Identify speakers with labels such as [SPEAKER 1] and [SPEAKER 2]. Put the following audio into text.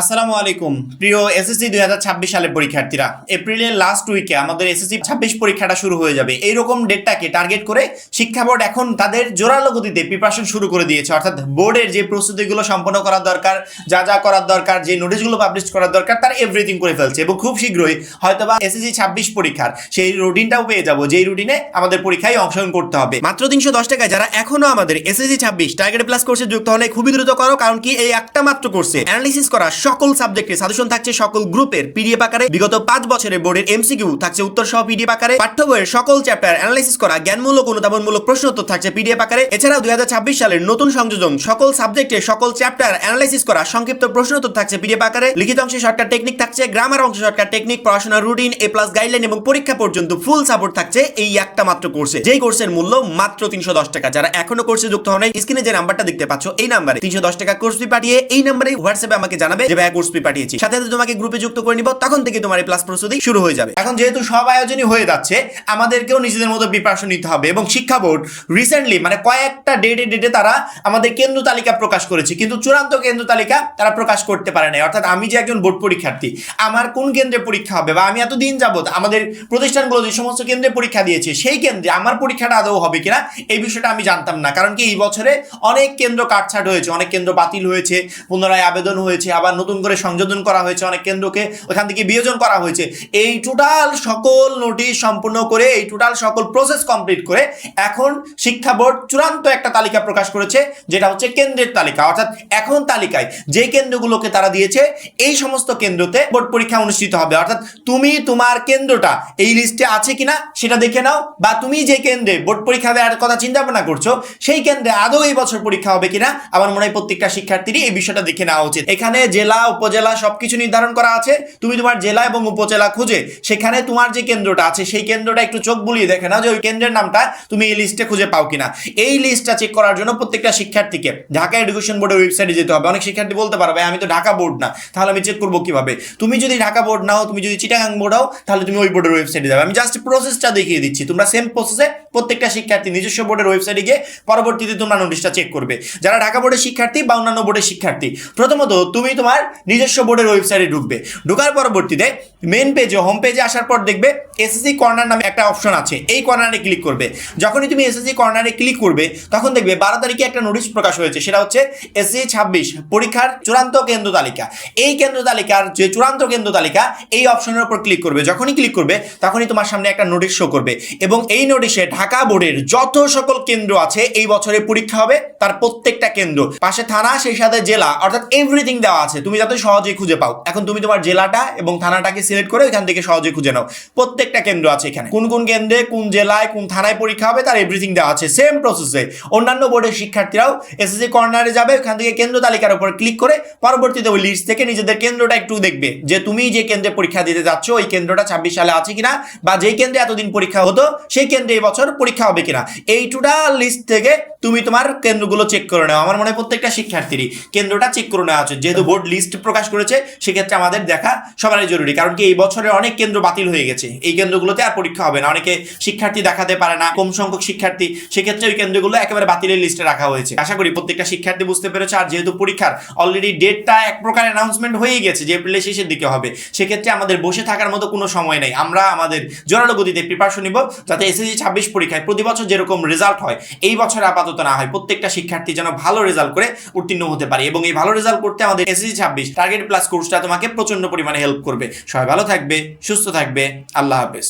[SPEAKER 1] আসসালামু আলাইকুম। প্রিয় এসএসসি দুই হাজার ছাব্বিশ সালের পরীক্ষার্থীরা, এপ্রিলের লাস্ট উইকে আমাদের এসএসসি ছাব্বিশ পরীক্ষাটা শুরু হয়ে যাবে। এইরকম ডেটটাকে টার্গেট করে শিক্ষা বোর্ড এখন তাদের জোরালো গতিতে প্রিপারেশন শুরু করে দিয়েছে। অর্থাৎ বোর্ডের যে প্রস্তুতিগুলো সম্পন্ন করার দরকার, যা যা করার দরকার, যে নোটিশগুলো পাবলিশ করার দরকার, তার এভরিথিং করে ফেলছে এবং খুব শীঘ্রই হয়তোবা এসএসসি ছাব্বিশ পরীক্ষার সেই রুটিনটাও পেয়ে যাব, যেই রুটিনে আমাদের পরীক্ষায় অংশগ্রহণ করতে হবে। মাত্র তিনশো দশ টাকায় যারা এখনও আমাদের এসএসসি ছাব্বিশ টার্গেট প্লাস কোর্সে যুক্ত হলে খুবই দ্রুত করো, কারণ কি এই একটা মাত্র কোর্সে অ্যানালিসিস করা সকল সাবজেক্টের সাজেশন থাকছে সকল গ্রুপের পিডিএফ আকারে। বিগত পাঁচ বছরের বোর্ডের এমসিকিউ থাকছে উত্তর সহ পিডিএফ আকারে। পাঠ্য বইয়ের সকল চ্যাপ্টার অ্যানালিসিস করা, জ্ঞানমূলক অনুধাবনমূলক প্রশ্ন উত্তর থাকছে পিডিএফ আকারে। এছাড়াও দুই সালের নতুন সংযোজন, সকল সাবজেক্টের সকল চ্যাপ্টার অ্যানালাইসিস করা, সংক্ষিপ্ত প্রশ্ন উত্তর থাকছে পিডিএফ আকারে। লিখিত অংশে শর্টকাট টেকনিক থাকছে গ্রামার অংশে শর্টকাট টেকনিক পড়াশোনার রুটিন এ প্লাস গাইডলাইন এবং পরীক্ষা পর্যন্ত ফুল সাপোর্ট থাকছে এই একটা মাত্র কোর্সে যেই কোর্সের মূল্য মাত্র তিনশো দশ টাকা। যারা এখনও কোর্সে যুক্ত হন স্ক্রিনে যে নাম্বারটা দেখতে পাচ্ছ, এই নাম্বারে তিনশো দশ টাকা কোর্স পাঠিয়ে এই নাম্বারে হোয়াটসঅ্যাপে আমাকে জানাবে যে ভাই কোর্স ফি পাঠিয়েছি। সাথে সাথে তোমাকে গ্রুপে যুক্ত করে নিব, তখন থেকে তোমার এই প্লাস প্রস্তুতি শুরু হয়ে যাবে। এখন যেহেতু সব আয়োজনই হয়ে যাচ্ছে, আমাদেরকেও নিজেদের মতো প্রিপারেশন নিতে হবে এবং শিক্ষা বোর্ড রিসেন্টলি মানে কয়েকটা ডেটে ডেটে তারা আমাদের কেন্দ্র তালিকা প্রকাশ করেছে। কিন্তু চূড়ান্ত কেন্দ্র তালিকা তারা প্রকাশ করতে পারে নাই। অর্থাৎ আমি যে একজন বোর্ড পরীক্ষার্থী, আমার কোন কেন্দ্রে পরীক্ষা হবে বা আমি এতদিন যাবত আমাদের প্রতিষ্ঠানগুলো যে সমস্ত কেন্দ্রে পরীক্ষা দিয়েছে, সেই কেন্দ্রে আমার পরীক্ষাটা আদৌ হবে কিনা, এই বিষয়টা আমি জানতাম না। কারণ কি এই বছরে অনেক কেন্দ্র কাটছাট হয়েছে, অনেক কেন্দ্র বাতিল হয়েছে, পুনরায় আবেদন হয়েছে, আবার নতুন করে সংযোজন করা হয়েছে অনেক কেন্দ্রকে, ওখান থেকে বিয়োজন করা হয়েছে। এই টোটাল সকল নোটিশ সম্পূর্ণ করে, এই টোটাল সকল প্রসেস কমপ্লিট করে এখন শিক্ষা বোর্ড চূড়ান্ত একটা তালিকা প্রকাশ করেছে, যেটা হচ্ছে কেন্দ্রের তালিকা। অর্থাৎ এখন তালিকায় যে কেন্দ্রগুলোকে তারা দিয়েছে, এই সমস্ত কেন্দ্রতে বোর্ড পরীক্ষা অনুষ্ঠিত হবে। অর্থাৎ তুমি তোমার কেন্দ্রটা এই লিস্টে আছে কিনা সেটা দেখে নাও, বা তুমি যে কেন্দ্রে বোর্ড পরীক্ষা দেওয়ার কথা চিন্তা ভাবনা করছ, সেই কেন্দ্রে আদৌ এই বছর পরীক্ষা হবে কিনা, আমার মনে হয় প্রত্যেকটা শিক্ষার্থীরই এই বিষয়টা দেখে নেওয়া উচিত। এখানে জেলা উপজেলা সবকিছু নির্ধারণ করা আছে। তুমি তোমার জেলা এবং উপজেলা খুঁজে। সেখানে তোমার যে কেন্দ্রটা আছে, সেই কেন্দ্রটা একটু চোখ বুলিয়ে দেখে না যে ওই কেন্দ্রের নামটা তুমি এই লিস্টে খুঁজে পাও কিনা। এই লিস্টটা চেক করার জন্য প্রত্যেকটা শিক্ষার্থীকে ঢাকা এডুকেশন বোর্ডের ওয়েবসাইটে যেতে হবে। অনেক শিক্ষার্থী বলতে পারবে আমি তো ঢাকা বোর্ড না। তাহলে আমি চেক করব কীভাবে? তুমি যদি ঢাকা বোর্ড নাও তুমি যদি চিটাগাং বোর্ড হও, তাহলে তুমি ওই বোর্ডের ওয়েবসাইটে যাবে। আমি জাস্ট প্রসেসটা দেখিয়ে দিচ্ছি। তোমরা সেম প্রসেসে প্রত্যেকটা শিক্ষার্থী নিজস্ব বোর্ডের ওয়েবসাইটে গিয়ে পরবর্তীতে তোমরা নোটিশটা চেক করবে। যারা ঢাকা বোর্ডের শিক্ষার্থী বা অন্যান্য বোর্ডের শিক্ষার্থী, প্রথমত তুমি তোমার নিজস্ব বোর্ডের ওয়েবসাইটে ঢুকবে। ঢোকার পরবর্তীতে মেন পেজে হোম পেজে আসার পর দেখবে এসএসসি কর্নার নামে একটা অপশন আছে। এই কর্নারে ক্লিক করবে। যখনই তুমি এসএসসি কর্নারে ক্লিক করবে, তখন দেখবে বারো তারিখে একটা নোটিশ প্রকাশ হয়েছে। সেটা হচ্ছে এসএসসি ছাব্বিশ, পরীক্ষার চূড়ান্ত কেন্দ্র তালিকা। এই কেন্দ্র তালিকার যে চূড়ান্ত কেন্দ্র তালিকা, এই অপশনের উপর ক্লিক করবে। যখনই ক্লিক করবে, তখনই তোমার সামনে একটা নোটিশ শো করবে। এবং এই নোটিশে ঢাকা বোর্ডের যত সকল কেন্দ্র আছে, এই বছরে পরীক্ষা হবে তার প্রত্যেকটা কেন্দ্র। পাশে থানা, সেই সাথে জেলা, অর্থাৎ এভরিথিং দেওয়া আছে। তুমি যাতে সহজেই খুঁজে পাও। এখন তুমি তোমার জেলাটা এবং থানাটাকে সিলেক্ট করে এখান থেকে সহজে খুঁজে নাও। প্রত্যেকটা কেন্দ্র আছে এখানে। কোন কোন কেন্দ্রে, কোন জেলায়, কোন থানায় পরীক্ষা হবে তার এভরিথিং দেওয়া আছে। সেম প্রসেসে অন্যান্য বোর্ডের শিক্ষার্থীরাও এসএসসি কর্নারে যাবে, ওখান থেকে কেন্দ্র তালিকার উপর ক্লিক করে পরবর্তীতে ওই লিস্ট থেকে নিজেদের কেন্দ্রটা একটু দেখবে যে তুমি যে কেন্দ্রে পরীক্ষা দিতে যাচ্ছ, ওই কেন্দ্রটা ছাব্বিশ সালে আছে কিনা বা যেই কেন্দ্রে এতদিন পরীক্ষা হতো, সেই কেন্দ্রে এই বছর পরীক্ষা হবে কিনা। এই টোটাল লিস্ট থেকে তুমি তোমার কেন্দ্রগুলো চেক করে নাও। আমার মনে হয় প্রত্যেকটা শিক্ষার্থীরই কেন্দ্রটা চেক করে নেওয়া উচিত। যেহেতু বোর্ড লিস্ট প্রকাশ করেছে, সেক্ষেত্রে আমাদের দেখা সবারই জরুরি। কারণ কি, এই বছরে অনেক কেন্দ্র বাতিল হয়ে গেছে। এই কেন্দ্রগুলোতে আর পরীক্ষা হবে না। অনেকে শিক্ষার্থী দেখাতে পারে না, কম সংখ্যক শিক্ষার্থী। সেক্ষেত্রে ওই কেন্দ্রগুলো একেবারে বাতিলের লিস্টে রাখা হয়েছে। আশা করি প্রত্যেকটা শিক্ষার্থী বুঝতে পেরেছে, আর যেহেতু পরীক্ষার অলরেডি ডেটটা এক প্রকার অ্যানাউন্সমেন্ট হয়ে গেছে যে এপ্রিলের শেষের দিকে হবে, সেক্ষেত্রে আমাদের বসে থাকার মতো কোনো সময় নেই। আমরা আমাদের জোরালো গতিতে প্রিপারেশন নিব, যাতে এসএসসি ছাব্বিশ পরীক্ষায় প্রতি বছর যেরকম রেজাল্ট হয়, এই বছর আপাতত না হয়। প্রত্যেকটা শিক্ষার্থী যেন ভালো রেজাল্ট করে উত্তীর্ণ হতে পারে এবং এই ভালো রেজাল্ট করতে আমাদের এসএসসি ছাব্বিশ। টার্গেট প্লাস কোর্সটা তোমাকে প্রচণ্ড পরিমাণে হেল্প করবে। সবাই ভালো থাকবে, সুস্থ থাকবে। আল্লাহ হাফেজ।